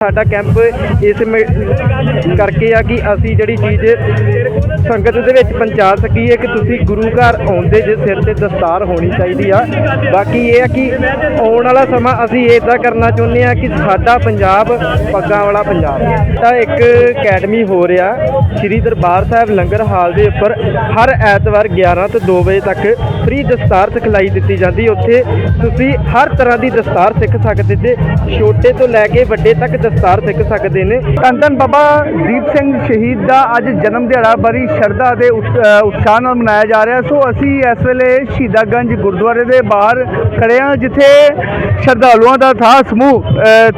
ਸਾਡਾ ਕੈਂਪ ਇਸ ਮ- ਕਰਕੇ ਆ ਕਿ ਅਸੀਂ ਜਿਹੜੀ ਚੀਜ਼ ਸੰਗਤ ਦੇ ਵਿੱਚ ਪਹੁੰਚਾ ਸਕੀਏ ਕਿ ਤੁਸੀਂ ਗੁਰੂ ਘਰ ਆਉਂਦੇ ਜੇ ਸਿਰ ਤੇ ਦਸਤਾਰ ਹੋਣੀ ਚਾਹੀਦੀ ਆ। ਬਾਕੀ ਇਹ ਆ ਕਿ ਆਉਣ ਵਾਲਾ ਸਮਾਂ ਅਸੀਂ ਇਦਾਂ ਕਰਨਾ ਚਾਹੁੰਦੇ ਆ ਕਿ ਸਾਡਾ ਪੰਜਾਬ ਪੱਗਾਂ ਵਾਲਾ ਪੰਜਾਬ। ਤਾਂ ਇੱਕ ਅਕੈਡਮੀ ਹੋ ਰਿਹਾ, ਸ੍ਰੀ ਦਰਬਾਰ ਸਾਹਿਬ ਲੰਗਰ ਹਾਲ ਦੇ ਉੱਪਰ ਹਰ ਐਤਵਾਰ 11 ਤੋਂ 2 ਵਜੇ ਤੱਕ ਫ੍ਰੀ ਦਸਤਾਰ ਸਿਖਲਾਈ ਦਿੱਤੀ ਜਾਂਦੀ। ਉੱਥੇ ਤੁਸੀਂ ਹਰ ਤਰ੍ਹਾਂ ਦੀ ਦਸਤਾਰ ਸਿੱਖ ਸਕਦੇ ਜੇ। ਛੋਟੇ ਤੋਂ ਲੈ ਕੇ ਵੱਡੇ ਤੱਕ ਦਸਤਾਰ ਸਿੱਖ ਸਕਦੇ ਨੇ। ਧੰਨ ਬਾਬਾ ਦੀਪ ਸਿੰਘ ਸ਼ਹੀਦ ਦਾ ਅੱਜ ਜਨਮ ਦਿਹਾੜਾ ਬੜੀ ਸ਼ਰਧਾ ਦੇ ਉਤ- ਉਤਸ਼ਾਹ ਨਾਲ ਮਨਾਇਆ ਜਾ ਰਿਹਾ। ਸੋ ਅਸੀਂ ਇਸ ਵੇਲੇ ਸ਼ਹੀਦਾਗੰਜ ਗੁਰਦੁਆਰੇ ਦੇ ਬਾਹਰ ਖੜੇ ਹਾਂ, ਜਿੱਥੇ ਸ਼ਰਧਾਲੂਆਂ ਦਾ ਥਾ ਸਮੂਹ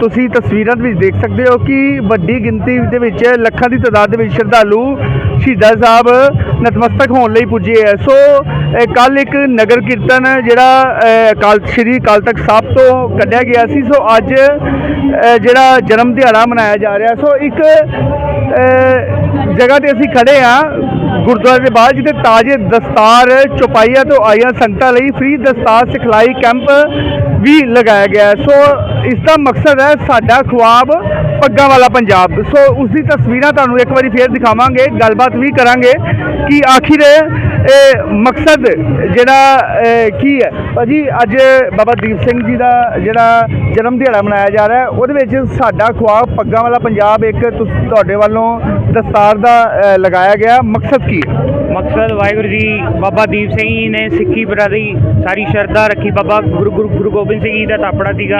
ਤੁਸੀਂ ਤਸਵੀਰਾਂ ਦੇ ਵਿੱਚ ਦੇਖ ਸਕਦੇ ਹੋ ਕਿ ਵੱਡੀ ਗਿਣਤੀ ਦੇ ਵਿੱਚ ਲੱਖਾਂ ਦੀ ਤਾਦਾਦ ਦੇ ਵਿੱਚ ਸ਼ਰਧਾਲੂ ਸ਼ਹੀਦਾਂ ਸਾਹਿਬ ਨਤਮਸਤਕ ਹੋਣ ਲਈ ਪੁੱਜੇ ਹੈ। ਸੋ ਕੱਲ ਇੱਕ ਨਗਰ ਕੀਰਤਨ ਜਿਹੜਾ ਅ, ਅਕਾਲ ਸ਼੍ਰੀ ਅਕਾਲ ਤਖਤ ਸਾਹਿਬ ਤੋਂ ਕੱਢਿਆ ਗਿਆ ਸੀ। ਸੋ ਅੱਜ ਜਿਹੜਾ ਜਨਮ ਦਿਹਾੜਾ ਮਨਾਇਆ ਜਾ ਰਿਹਾ। ਸੋ ਇੱਕ ਜਗ੍ਹਾ ਤੇ ਅਸੀਂ ਖੜੇ ਆ ਗੁਰਦੁਆਰੇ ਦੇ ਬਾਹਰ, ਜਿੱਥੇ ਤਾਜੇ ਦਸਤਾਰ ਚੁਪਾਈਆਂ ਤੋਂ ਆਈਆਂ ਸੰਗਤਾਂ ਲਈ ਫ੍ਰੀ ਦਸਤਾਰ ਸਿਖਲਾਈ ਕੈਂਪ ਵੀ ਲਗਾਇਆ ਗਿਆ ਸੋ ਇਸ ਦਾ ਮਕਸਦ ਹੈ ਸਾਡਾ ਖੁਆਬ ਪੱਗਾਂ ਵਾਲਾ ਪੰਜਾਬ। ਸੋ ਉਸ ਦੀ ਤਸਵੀਰਾਂ ਤੁਹਾਨੂੰ ਇੱਕ ਵਾਰੀ ਫੇਰ ਦਿਖਾਵਾਂਗੇ, ਗੱਲਬਾਤ ਵੀ ਕਰਾਂਗੇ ਕਿ ਆਖਿਰ ਇਹ ਮਕਸਦ ਜਿਹੜਾ ਕੀ ਹੈ। ਭਾਜੀ, ਅੱਜ ਬਾਬਾ ਦੀਪ ਸਿੰਘ ਜੀ ਦਾ ਜਿਹੜਾ ਜਨਮ ਦਿਹਾੜਾ ਮਨਾਇਆ ਜਾ ਰਿਹਾ ਉਹਦੇ ਵਿੱਚ ਸਾਡਾ ਖੁਆਬ ਪੱਗਾਂ ਵਾਲਾ ਪੰਜਾਬ ਇੱਕ ਤੁਸ- ਤੁਹਾਡੇ ਵੱਲੋਂ ਦਸਤਾਰ ਦਾ ਲਗਾਇਆ ਗਿਆ। ਮਕਸਦ ਕੀ? ਹੈ ਮਕਸਦ ਵਾਹਿਗੁਰੂ ਜੀ। ਬਾਬਾ ਦੀਪ ਸਿੰਘ ਜੀ ਨੇ ਸਿੱਖੀ ਪ੍ਰਤੀ ਸਾਰੀ ਸ਼ਰਧਾ ਰੱਖੀ। ਬਾਬਾ ਗੁਰੂ ਗੁਰੂ ਗੁਰੂ ਗੋਬਿੰਦ ਸਿੰਘ ਜੀ ਦਾ ਤਾਪੜਾ ਸੀਗਾ।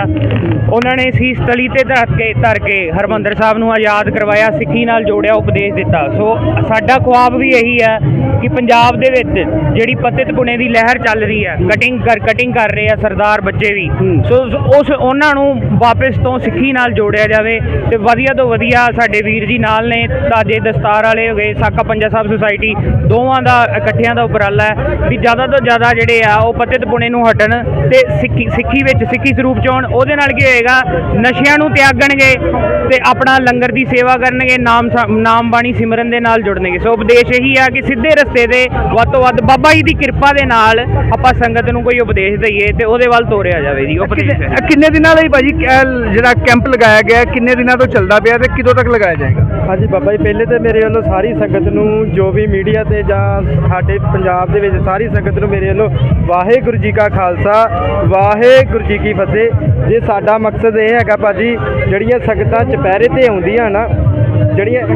ਉਹਨਾਂ ਨੇ ਸੀਸ ਤਲੀ ਤੇ ਧਰ ਕੇ ਧਰ ਕੇ ਹਰਮੰਦਰ ਸਾਹਿਬ ਨੂੰ ਆਜ਼ਾਦ ਕਰਵਾਇਆ ਸਿੱਖੀ ਨਾਲ ਜੋੜਿਆ ਉਪਦੇਸ਼ ਦਿੱਤਾ। ਸੋ ਸਾਡਾ ਖੁਆਬ ਵੀ ਇਹੀ ਹੈ ਕਿ ਪੰਜਾਬ ਦੇ ਵਿੱਚ ਜਿਹੜੀ ਪਤਿਤ ਪੁਣੇ ਦੀ ਲਹਿਰ ਚੱਲ ਰਹੀ ਹੈ ਕਟਿੰਗ ਕਰ ਕਟਿੰਗ ਕਰ ਰਹੇ ਆ ਸਰਦਾਰ ਬੱਚੇ ਵੀ। ਸੋ ਉਸ ਉਹਨਾਂ ਨੂੰ ਵਾਪਸ ਤੋਂ ਸਿੱਖੀ ਨਾਲ ਜੋੜਿਆ ਜਾਵੇ ਤੇ ਵਧੀਆ ਤੋਂ ਵਧੀਆ ਸਾਡੇ ਵੀਰ ਜੀ ਨਾਲ ਨੇ ਤਾਜੇ ਦਸਤਾਰ ਵਾਲੇ ਹੋ ਗਏ ਸਾਕਾ ਪੰਜਾ ਸਾਹਿਬ ਸੁਸਾਇਟੀ ਦੋਵਾਂ ਦਾ ਇਕੱਠਿਆਂ ਦਾ ਉਪਰਾਲਾ ਹੈ ਵੀ ਜ਼ਿਆਦਾ ਤੋਂ ਜ਼ਿਆਦਾ ਜਿਹੜੇ ਆ ਉਹ ਪਤਿਤ ਪੁਣੇ ਨੂੰ ਹਟਣ ਤੇ ਸਿੱਖੀ ਸਿੱਖੀ ਵਿੱਚ ਸਿੱਖੀ ਸਰੂਪ ਚ ਆਉਣ ਉਹਦੇ ਨਾਲ ਕੀ ਹੋਏਗਾ ਨਸ਼ਿਆਂ ਨੂੰ ਤਿਆਗਣਗੇ ਤੇ ਆਪਣਾ ਲੰਗਰ ਦੀ ਸੇਵਾ ਕਰਨਗੇ ਨਾਮ ਨਾਮ ਬਾਣੀ ਸਿਮਰਨ ਦੇ ਨਾਲ ਜੁੜਨਗੇ ਸੋ ਉਪਦੇਸ਼ ਇਹੀ ਆ ਕਿ ਸਿੱਧੇ ਰਸਤੇ ਦੇ ਵੱਧ ਤੋਂ ਵੱਧ ਬਾਬਾ ਜੀ ਦੀ ਕਿਰਪਾ ਦੇ ਨਾਲ ਆਪਾਂ ਸੰਗਤ ਨੂੰ ਕੋਈ ਉਪਦੇਸ਼ ਦਈਏ ਤੇ ਉਹਦੇ ਵੱਲ ਤੋਰਿਆ ਜਾਵੇ ਜੀ ਉਪਦੇਸ਼। ਕਿੰਨੇ- ਦਿਨਾਂ ਲਈ ਭਾਜੀ ਜਿਹੜਾ ਕੈਂਪ ਲਗਾਇਆ ਗਿਆ ਕਿੰਨੇ ਦਿਨਾਂ ਤੋਂ ਚੱਲਦਾ ਪਿਆ ਤੇ ਕਦੋਂ ਤੱਕ ਲਗਾਇਆ ਜਾਏਗਾ ਹਾਂਜੀ ਬਾਬਾ ਜੀ ਪਹਿਲੇ ਤੇ ਮੇਰੇ ਵੱਲੋਂ ਸਾਰੀ ਸੰਗਤ ਨੂੰ ਜੋ ਵੀ ਮੀਡੀਆ ਤੇ ਜਾਂ ਸਾਡੇ ਪੰਜਾਬ ਦੇ ਵਿੱਚ ਸਾਰੀ ਸੰਗਤ ਨੂੰ ਮੇਰੇ ਵੱਲੋਂ ਵਾਹਿਗੁਰੂ ਜੀ ਕਾ ਖਾਲਸਾ, ਵਾਹਿਗੁਰੂ ਜੀ ਕੀ ਫਤਿਹ। ਜੇ ਸਾਡਾ ਮਕਸਦ ਇਹ ਹੈਗਾ ਭਾਜੀ, ਜਿਹੜੀਆਂ ਸੰਗਤਾਂ ਚੁਪਹਿਰੇ ਤੇ ਆਉਂਦੀਆਂ ਨਾ ਜਿਹੜੀਆਂ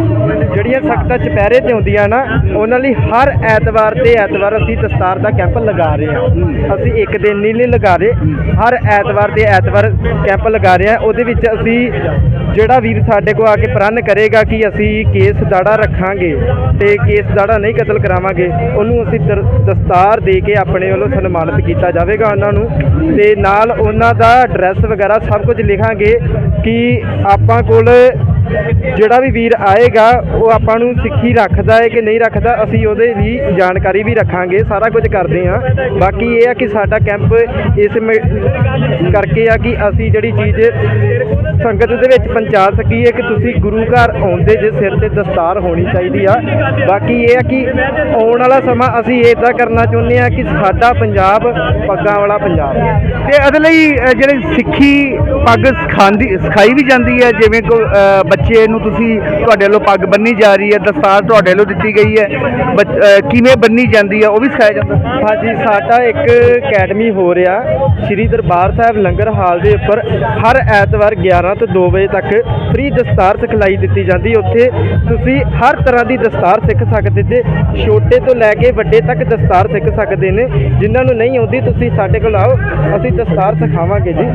ਜਿਹੜੀਆਂ ਸੰਗਤਾਂ ਚੁਪਹਿਰੇ ਤੇ ਹੁੰਦੀਆਂ ਨਾ, ਉਹਨਾਂ ਲਈ ਹਰ ਐਤਵਾਰ ਤੇ ਐਤਵਾਰ ਅਸੀਂ ਦਸਤਾਰ ਦਾ ਕੈਂਪ ਲਗਾ ਰਹੇ ਹਾਂ। ਅਸੀਂ ਇੱਕ ਦਿਨ ਨਹੀਂ ਲਗਾ ਰਹੇ। ਹਰ ਐਤਵਾਰ ਤੇ ਐਤਵਾਰ ਕੈਂਪ ਲਗਾ ਰਹੇ ਹਾਂ। ਉਹਦੇ ਵਿੱਚ ਅਸੀਂ ਜਿਹੜਾ ਵੀਰ ਸਾਡੇ ਕੋਲ ਆ ਕੇ ਪ੍ਰਣ ਕਰੇਗਾ ਕਿ ਅਸੀਂ ਕੇਸ ਦਾੜਾ ਰੱਖਾਂਗੇ ਤੇ ਕੇਸ ਦਾੜਾ ਨਹੀਂ ਕਤਲ ਕਰਾਵਾਂਗੇ, ਉਹਨੂੰ ਅਸੀਂ ਦਰ- ਦਸਤਾਰ ਦੇ ਕੇ ਆਪਣੇ ਵੱਲੋਂ ਸਨਮਾਨਿਤ ਕੀਤਾ ਜਾਵੇਗਾ ਉਹਨਾਂ ਨੂੰ। ਤੇ ਨਾਲ ਉਹਨਾਂ ਦਾ ਐਡਰੈਸ ਵਗੈਰਾ ਸਭ ਕੁਝ ਲਿਖਾਂਗੇ ਕਿ ਆਪਾਂ ਕੋਲ ਜਿਹੜਾ ਵੀ ਵੀਰ ਆਏਗਾ, ਉਹ ਆਪਾਂ ਨੂੰ ਸਿੱਖੀ ਰੱਖਦਾ ਹੈ ਕਿ ਨਹੀਂ ਰੱਖਦਾ, ਅਸੀਂ ਉਹਦੇ ਲਈ ਜਾਣਕਾਰੀ ਵੀ ਰੱਖਾਂਗੇ, ਸਾਰਾ ਕੁਝ ਕਰਦੇ ਹਾਂ। ਬਾਕੀ ਇਹ ਆ ਕਿ ਸਾਡਾ ਕੈਂਪ ਇਸ ਕਰਕੇ ਆ ਕਿ ਅਸੀਂ ਜਿਹੜੀ ਚੀਜ਼ ਸੰਗਤ ਦੇ ਵਿੱਚ ਪਹੁੰਚਾ ਸਕੀਏ ਕਿ ਤੁਸੀਂ ਗੁਰੂ ਘਰ ਆਉਂਦੇ ਜੇ, ਸਿਰ ਤੇ ਦਸਤਾਰ ਹੋਣੀ ਚਾਹੀਦੀ ਆ। ਬਾਕੀ ਇਹ ਆ ਕਿ ਆਉਣ ਵਾਲਾ ਸਮਾਂ ਅਸੀਂ ਇਦਾਂ ਕਰਨਾ ਚਾਹੁੰਦੇ ਆ ਕਿ ਸਾਡਾ ਪੰਜਾਬ ਪੱਗਾਂ ਵਾਲਾ ਪੰਜਾਬ। ਤੇ ਇਹਦੇ ਲਈ ਜਿਹੜੀ ਸਿੱਖੀ ਪੱਗ ਸਿਖਾਉਂਦੀ ਸਿਖਾਈ ਵੀ ਜਾਂਦੀ ਹੈ, ਜਿਵੇਂ ਕੋ ਬੱਚੇ ਨੂੰ ਤੁਸੀਂ ਤੁਹਾਡੇ ਵੱਲੋਂ ਪੱਗ ਬੰਨੀ ਜਾ ਰਹੀ ਹੈ ਦਸਤਾਰ ਤੁਹਾਡੇ ਵੱਲੋਂ ਦਿੱਤੀ ਗਈ ਹੈ ਕਿਵੇਂ ਬੰਨੀ ਜਾਂਦੀ ਹੈ ਉਹ ਵੀ ਸਿਖਾਇਆ ਜਾਂਦਾ। ਹਾਂਜੀ ਸਾਡਾ ਇੱਕ ਅਕੈਡਮੀ ਹੋ ਰਿਹਾ ਸ੍ਰੀ ਦਰਬਾਰ ਸਾਹਿਬ ਲੰਗਰ ਹਾਲ ਦੇ ਉੱਪਰ ਹਰ ਐਤਵਾਰ 11 ਤੋਂ 2 ਵਜੇ ਤੱਕ ਫ੍ਰੀ ਦਸਤਾਰ ਸਿਖਲਾਈ ਦਿੱਤੀ ਜਾਂਦੀ ਉੱਥੇ ਤੁਸੀਂ ਹਰ ਤਰ੍ਹਾਂ ਦੀ ਦਸਤਾਰ ਸਿੱਖ ਸਕਦੇ ਤੇ ਛੋਟੇ ਤੋਂ ਲੈ ਕੇ ਵੱਡੇ ਤੱਕ ਦਸਤਾਰ ਸਿੱਖ ਸਕਦੇ ਨੇ ਜਿਨ੍ਹਾਂ ਨੂੰ ਨਹੀਂ ਆਉਂਦੀ ਤੁਸੀਂ ਸਾਡੇ ਕੋਲ ਆਓ ਅਸੀਂ ਦਸਤਾਰ ਸਿਖਾਵਾਂਗੇ ਜੀ।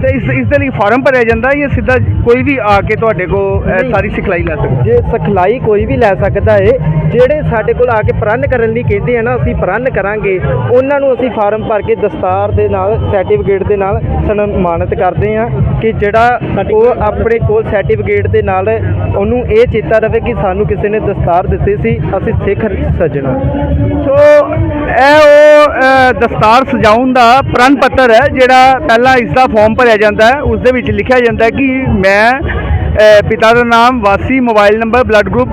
ਤੇ ਇਸ ਇਸ ਦੇ ਲਈ ਫਾਰਮ ਭਰਿਆ ਜਾਂਦਾ ਜਾਂ ਸਿੱਧਾ ਕੋਈ ਵੀ ਆ ਕੇ ਤੁਹਾਡੇ ਕੋਲ ਨਹੀਂ। ਸਾਰੀ ਸਿਖਲਾਈ ਲੈ ਸਕਦਾ ਜੇ ਸਿਖਲਾਈ ਕੋਈ ਵੀ ਲੈ ਸਕਦਾ ਏ ਜਿਹੜੇ ਸਾਡੇ ਕੋਲ ਆ ਕੇ ਪ੍ਰਣ ਕਰਨ ਲਈ ਕਹਿੰਦੇ ਆ ਨਾ ਅਸੀਂ ਪ੍ਰਣ ਕਰਾਂਗੇ ਉਹਨਾਂ ਨੂੰ ਅਸੀਂ ਫਾਰਮ ਭਰ ਕੇ ਦਸਤਾਰ ਦੇ ਨਾਲ ਸਰਟੀਫਿਕੇਟ ਦੇ ਨਾਲ ਸਨਮਾਨਿਤ ਕਰਦੇ ਆ ਕਿ ਜਿਹੜਾ ਉਹ ਆਪਣੇ ਕੋਲ ਸਰਟੀਫਿਕੇਟ ਦੇ ਨਾਲ ਉਹਨੂੰ ਇਹ ਚੇਤਾ ਰਵੇ ਕਿ ਸਾਨੂੰ ਕਿਸੇ ਨੇ ਦਸਤਾਰ ਦਿੱਤੀ ਸੀ ਅਸੀਂ ਸਿੱਖ ਸੱਜਣਾ ਸੋ ਇਹ ਉਹ ਦਸਤਾਰ ਸਜਾਉਣ ਦਾ ਪ੍ਰਣ ਪੱਤਰ ਹੈ ਜਿਹੜਾ ਪਹਿਲਾਂ ਇਸ ਦਾ ਫਾਰਮ ਭਰਿਆ ਜਾਂਦਾ ਹੈ ਉਸ ਦੇ ਵਿੱਚ ਲਿਖਿਆ ਜਾਂਦਾ ਹੈ ਕਿ ਮੈਂ ਪਿਤਾ ਦਾ ਨਾਮ ਵਾਸੀ ਮੋਬਾਈਲ ਨੰਬਰ ਬਲੱਡ ਗਰੁੱਪ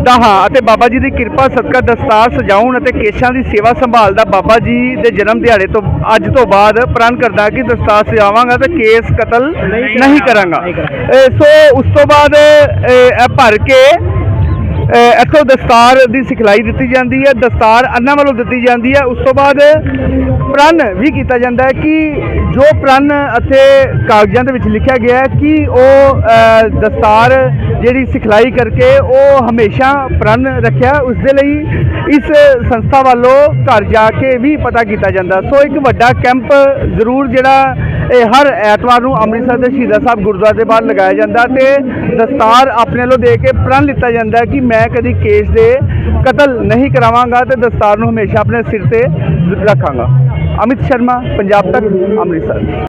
ਕਰਦਾ ਹਾਂ ਅਤੇ ਬਾਬਾ ਜੀ ਦੀ ਕਿਰਪਾ ਸਦਕਾ ਦਸਤਾਰ ਸਜਾਉਣ ਅਤੇ ਕੇਸ਼ਾਂ ਦੀ ਸੇਵਾ ਸੰਭਾਲਦਾ ਬਾਬਾ ਜੀ ਦੇ ਜਨਮ ਦਿਹਾੜੇ ਤੋਂ ਅੱਜ ਤੋਂ ਬਾਅਦ ਪ੍ਰਣ ਕਰਦਾ ਕਿ ਦਸਤਾਰ ਸਜਾਵਾਂਗਾ ਤੇ ਕੇਸ ਕਤਲ ਨਹੀਂ ਕਰਾਂਗਾ ਸੋ ਉਸ ਤੋਂ ਬਾਅਦ ਭਰ ਕੇ ਇੱਥੋਂ ਦਸਤਾਰ ਦੀ ਸਿਖਲਾਈ ਦਿੱਤੀ ਜਾਂਦੀ ਹੈ, ਦਸਤਾਰ ਅੰਨਾਂ ਵੱਲੋਂ ਦਿੱਤੀ ਜਾਂਦੀ ਹੈ। ਉਸ ਤੋਂ ਬਾਅਦ ਪ੍ਰਣ ਵੀ ਕੀਤਾ ਜਾਂਦਾ ਹੈ ਕਿ ਜੋ ਪ੍ਰਣ ਅਤੇ ਕਾਗਜ਼ਾਂ ਦੇ ਵਿੱਚ ਲਿਖਿਆ ਗਿਆ ਹੈ ਕਿ ਉਹ ਦਸਤਾਰ ਜਿਹੜੀ ਸਿਖਲਾਈ ਕਰਕੇ ਉਹ ਹਮੇਸ਼ਾ ਪ੍ਰਣ ਰੱਖਿਆ ਉਸ ਦੇ ਲਈ ਇਸ ਸੰਸਥਾ ਵੱਲੋਂ ਘਰ ਜਾ ਕੇ ਵੀ ਪਤਾ ਕੀਤਾ ਜਾਂਦਾ। ਸੋ ਇੱਕ ਵੱਡਾ ਕੈਂਪ ਜ਼ਰੂਰ ਜਿਹੜਾ ਇਹ ਹਰ ਐਤਵਾਰ ਨੂੰ ਅੰਮ੍ਰਿਤਸਰ ਦੇ ਸ਼ਹੀਦਾਂ ਸਾਹਿਬ ਗੁਰਦੁਆਰੇ ਦੇ ਬਾਹਰ ਲਗਾਇਆ ਜਾਂਦਾ ਤੇ ਦਸਤਾਰ ਆਪਣੇ ਵੱਲੋਂ ਦੇ ਕੇ ਪ੍ਰਣ ਲਿੱਤਾ ਜਾਂਦਾ ਕਿ ਮੈਂ ਕਦੀ ਕੇਸ ਦੇ ਕਤਲ ਨਹੀਂ ਕਰਾਵਾਂਗਾ ਤੇ ਦਸਤਾਰ ਨੂੰ ਹਮੇਸ਼ਾ ਆਪਣੇ ਸਿਰ ਤੇ ਰੱਖਾਂਗਾ। ਅਮਿਤ ਸ਼ਰਮਾ, ਪੰਜਾਬ ਤੱਕ, ਅੰਮ੍ਰਿਤਸਰ।